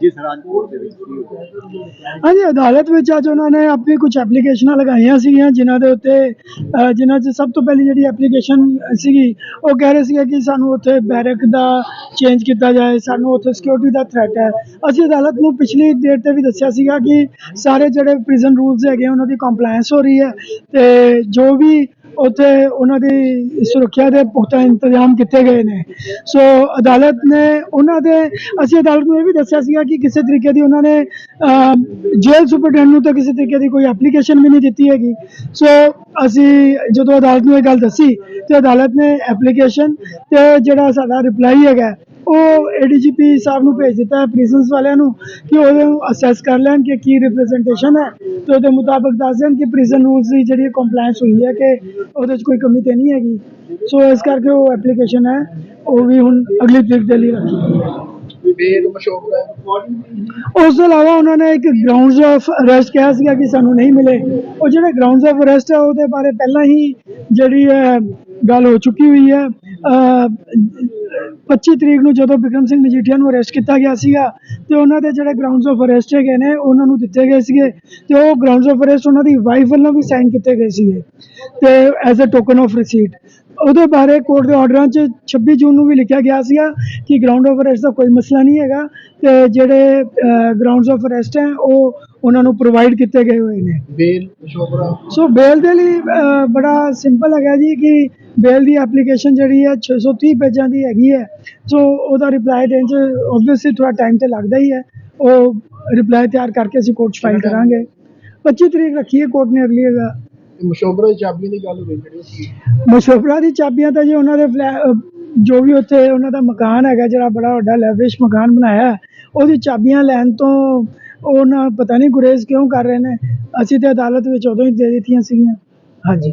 ਜਿਸ ਰਾਜਕੋਟ ਦੇ ਵਿੱਚ ਕੀ ਹੋਇਆ ਹਾਂਜੀ, ਅਦਾਲਤ ਵਿੱਚ ਅੱਜ ਉਹਨਾਂ ਨੇ ਆਪਣੀ ਕੁਝ ਐਪਲੀਕੇਸ਼ਨਾਂ ਲਗਾਈਆਂ ਸੀਗੀਆਂ, ਜਿਨ੍ਹਾਂ ਦੇ ਉੱਤੇ ਜਿਨ੍ਹਾਂ 'ਚ ਸਭ ਤੋਂ ਪਹਿਲੀ ਜਿਹੜੀ ਐਪਲੀਕੇਸ਼ਨ ਸੀਗੀ, ਉਹ ਕਹਿ ਰਹੇ ਸੀਗੇ ਕਿ ਸਾਨੂੰ ਉੱਥੇ ਬੈਰਕ ਦਾ ਚੇਂਜ ਕੀਤਾ ਜਾਏ, ਸਾਨੂੰ ਉੱਥੇ ਸਿਕਿਉਰਿਟੀ ਦਾ ਥ੍ਰੈਟ ਹੈ। ਅਸੀਂ ਅਦਾਲਤ ਨੂੰ ਪਿਛਲੀ ਡੇਟ ਤੇ ਵੀ ਦੱਸਿਆ ਸੀਗਾ ਕਿ ਸਾਰੇ ਜਿਹੜੇ ਪ੍ਰਿਜ਼ਨ ਰੂਲਸ ਹੈਗੇ ਉਹਨਾਂ ਦੀ ਕੰਪਲਾਈਂਸ ਹੋ ਰਹੀ ਹੈ ਤੇ ਜੋ ਵੀ ਉੱਥੇ ਉਹਨਾਂ ਦੀ ਸੁਰੱਖਿਆ ਦੇ ਪੁਖਤਾ ਇੰਤਜ਼ਾਮ ਕੀਤੇ ਗਏ ਨੇ। ਸੋ ਅਦਾਲਤ ਨੇ ਉਹਨਾਂ ਦੇ, ਅਸੀਂ ਅਦਾਲਤ ਨੂੰ ਇਹ ਵੀ ਦੱਸਿਆ ਸੀਗਾ ਕਿ ਕਿਸੇ ਤਰੀਕੇ ਦੀ ਉਹਨਾਂ ਨੇ ਜੇਲ੍ਹ ਸੁਪਰਡੈਂਟ ਨੂੰ ਤਾਂ ਕਿਸੇ ਤਰੀਕੇ ਦੀ ਕੋਈ ਐਪਲੀਕੇਸ਼ਨ ਵੀ ਨਹੀਂ ਦਿੱਤੀ ਹੈਗੀ। ਸੋ ਅਸੀਂ ਜਦੋਂ ਅਦਾਲਤ ਨੂੰ ਇਹ ਗੱਲ ਦੱਸੀ ਤੇ ਅਦਾਲਤ ਨੇ ਐਪਲੀਕੇਸ਼ਨ ਤੇ ਜਿਹੜਾ ਸਾਡਾ ਰਿਪਲਾਈ ਹੈਗਾ ਉਹ ਏਡੀਜੀਪੀ ਸਾਹਿਬ ਨੂੰ ਭੇਜ ਦਿੱਤਾ ਹੈ ਪ੍ਰਿਜ਼ਨਸ ਵਾਲਿਆਂ ਨੂੰ ਕਿ ਉਹਦੇ ਨੂੰ ਅਸੈਸ ਕਰ ਲੈਣ ਕਿ ਕੀ ਰਿਪਰੈਜ਼ੈਂਟੇਸ਼ਨ ਹੈ ਤੇ ਉਹਦੇ ਮੁਤਾਬਕ ਦੱਸ ਦੇਣ ਕਿ ਪ੍ਰਿਜ਼ਨ ਰੂਲਸ ਦੀ ਜਿਹੜੀ ਕੰਪਲਾਈਂਸ ਹੋਈ ਹੈ ਕਿ ਉਹਦੇ 'ਚ ਕੋਈ ਕਮੀ ਤੇ ਨਹੀਂ ਹੈਗੀ। ਸੋ ਇਸ ਕਰਕੇ ਉਹ ਐਪਲੀਕੇਸ਼ਨ ਹੈ ਉਹ ਵੀ ਹੁਣ ਅਗਲੀ ਤਰੀਕ ਦੇ ਲਈ ਰੱਖੀ। ਉਸ ਤੋਂ ਇਲਾਵਾ ਉਹਨਾਂ ਨੇ ਇੱਕ ਗਰਾਊਂਡਸ ਆਫ ਅਰੈਸਟ ਕਿਹਾ ਸੀਗਾ ਕਿ ਸਾਨੂੰ ਨਹੀਂ ਮਿਲੇ। ਉਹ ਜਿਹੜੇ ਗਰਾਊਂਡਸ ਆਫ ਅਰੈਸਟ ਹੈ ਉਹਦੇ ਬਾਰੇ ਪਹਿਲਾਂ ਹੀ ਜਿਹੜੀ ਹੈ ਗੱਲ ਹੋ ਚੁੱਕੀ ਹੋਈ ਹੈ। 25 ਤਰੀਕ ਨੂੰ ਜਦੋਂ ਬਿਕਰਮ ਸਿੰਘ ਮਜੀਠੀਆ ਨੂੰ ਅਰੈਸਟ ਕੀਤਾ ਗਿਆ ਸੀਗਾ, ਤੇ ਉਹਨਾਂ ਦੇ ਜਿਹੜੇ ਗਰਾਊਂਡਸ ਆਫ ਅਰੈਸਟ ਹੈਗੇ ਨੇ, ਉਹਨਾਂ ਨੂੰ ਦਿੱਤੇ ਗਏ ਸੀਗੇ, ਤੇ ਉਹ ਗਰਾਊਂਡਸ ਆਫ ਅਰੈਸਟ ਉਹਨਾਂ ਦੀ ਵਾਈਫ ਵੱਲੋਂ ਵੀ ਸਾਈਨ ਕੀਤੇ ਗਏ ਸੀਗੇ, ਤੇ as a token of receipt ਉਹਦੇ ਬਾਰੇ ਕੋਰਟ ਦੇ ਆਰਡਰਾਂ 'ਚ 26 ਜੂਨ ਨੂੰ ਵੀ ਲਿਖਿਆ ਗਿਆ ਸੀਗਾ ਕਿ ਗਰਾਊਂਡ ਆਫ ਅਰੈਸਟ ਦਾ ਕੋਈ ਮਸਲਾ ਨਹੀਂ ਹੈਗਾ ਤੇ ਜਿਹੜੇ ਗਰਾਊਂਡਸ ਆਫ ਅਰੈਸਟ ਹੈ ਉਹ ਉਹਨਾਂ ਨੂੰ ਪ੍ਰੋਵਾਈਡ ਕੀਤੇ ਗਏ ਹੋਏ ਨੇ। ਬੇਲ ਸੋ ਬੇਲ ਦੇ ਲਈ ਬੜਾ ਸਿੰਪਲ ਹੈਗਾ ਜੀ ਕਿ ਬੇਲ ਦੀ ਐਪਲੀਕੇਸ਼ਨ ਜਿਹੜੀ ਹੈ 630 ਪੇਜਾਂ ਦੀ ਹੈਗੀ ਹੈ। ਸੋ ਉਹਦਾ ਰਿਪਲਾਈ ਦੇਣ 'ਚ ਆਬਵੀਅਸਲੀ ਥੋੜਾ ਟਾਈਮ ਤੇ ਲੱਗਦਾ ਹੀ ਹੈ। ਉਹ ਰਿਪਲਾਈ ਤਿਆਰ ਕਰਕੇ ਅਸੀਂ ਕੋਰਟ 'ਚ ਫਾਈਲ ਕਰਾਂਗੇ। 25 ਤਰੀਕ ਰੱਖੀ ਹੈ ਕੋਰਟ ਨੇ ਅਗਲੀ ਹੈਗਾ ਮਸ਼ਹੂਰ ਦੀ ਚਾਬੀ ਦੀ ਗੱਲ ਹੋਈ ਜਿਹੜੀ ਮਸ਼ੋਪਰਾ ਦੀ ਚਾਬੀਆਂ ਤਾਂ ਜੀ ਉਹਨਾਂ ਦੇ ਜੋ ਵੀ ਉੱਥੇ ਉਹਨਾਂ ਦਾ ਮਕਾਨ ਹੈਗਾ ਜਿਹੜਾ ਬੜਾ ਵੱਡਾ ਲੈਵਿਸ਼ ਮਕਾਨ ਬਣਾਇਆ ਹੈ, ਉਹਦੀ ਚਾਬੀਆਂ ਲੈਣ ਤੋਂ ਉਹਨਾਂ ਪਤਾ ਨਹੀਂ ਗੁਰੇਜ਼ ਕਿਉਂ ਕਰ ਰਹੇ ਨੇ। ਅਸੀਂ ਤੇ ਅਦਾਲਤ ਵਿੱਚ ਉਦੋਂ ਹੀ ਦੇ ਦਿੱਤੀਆਂ ਸੀਗੀਆਂ। ਹਾਂਜੀ।